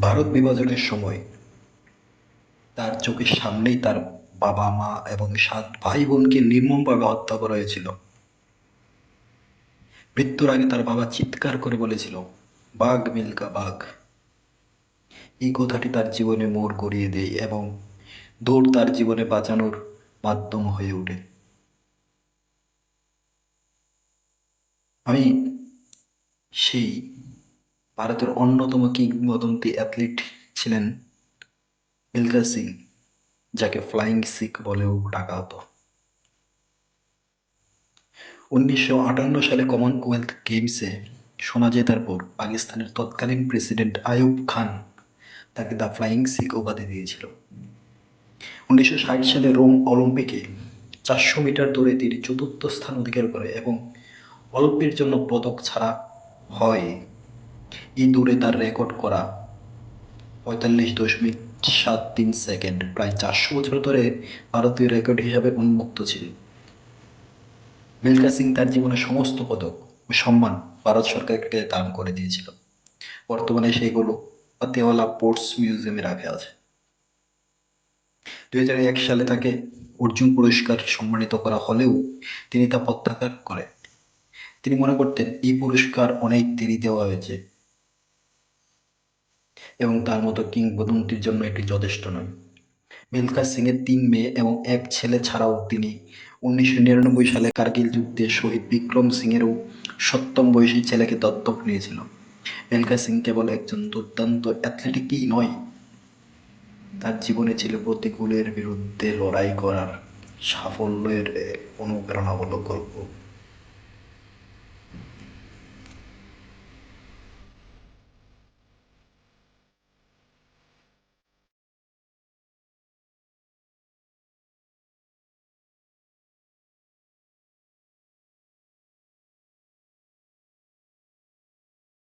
ভারত বিভাজনের সময় তার চোখের সামনেই তার বাবা মা এবং সাত ভাই বোনকে নির্মমভাবে হত্যা করা হয়েছিল। মৃত্যুর আগে তার বাবা চিৎকার করে বলেছিল, বাঘ মিল্কা, বাঘ। এই কথাটি তার জীবনে মোড় গড়িয়ে দেয় এবং দৌড় তার জীবনে বাঁচানোর মাধ্যম হয়ে ওঠে। আমি সেই ভারতের অন্যতম কিংবদন্তি অ্যাথলিট ছিলেন মিলখা সিং, যাকে ফ্লাইং সিখ বলেও ডাকা হতো। উনিশশো আটান্ন সালে কমনওয়েলথ গেমসে সোনা জেতার পর পাকিস্তানের তৎকালীন প্রেসিডেন্ট আয়ুব খান তাকে দ্য ফ্লাইং সিখ উপাধি দিয়েছিল। উনিশশো ষাট সালে রোম অলিম্পিকে চারশো মিটার দৌড়ে তিনি চতুর্থ স্থান অধিকার করে এবং অল্পের জন্য পদক ছাড়া হয়। এই দৌড়ে তার রেকর্ড করা। পঁয়তাল্লিশ দশমিক সাত তিন সেকেন্ড প্রায় চারশো বছর ধরে ভারতীয় রেকর্ড হিসাবে উন্মুক্ত ছিল। মিল্খা সিং তার জীবনের সমস্ত পদক ও সম্মান ভারত সরকারকে দান করে দিয়েছিল। বর্তমানে সেইগুলো পাতিয়াওয়ালা পোর্টস মিউজিয়ামে রাখা আছে। দুই হাজার এক সালে তাকে অর্জুন পুরস্কার সম্মানিত করা হলেও তিনি তা প্রত্যাখ্যান করেন। তিনি মনে করতেন, এই পুরস্কার অনেক দেরি দেওয়া হয়েছে। এবং তার মতো কিংবদন্তির জন্য এটি যথেষ্ট নয়। মিলখা সিং এর তিন মেয়ে এবং এক ছেলে ছাড়াও তিনি উনিশশো নিরানব্বই সালে কার্গিল যুদ্ধে শহীদ বিক্রম সিং এরও সপ্তম বয়সী ছেলেকে দত্তক নিয়েছিল। মিলখা সিং কেবল একজন দুর্দান্ত অ্যাথলেটিকই নয়, তার জীবনে ছিল প্রতিকূলের বিরুদ্ধে লড়াই করার সাফল্যের অনুপ্রেরণামূলক গল্প।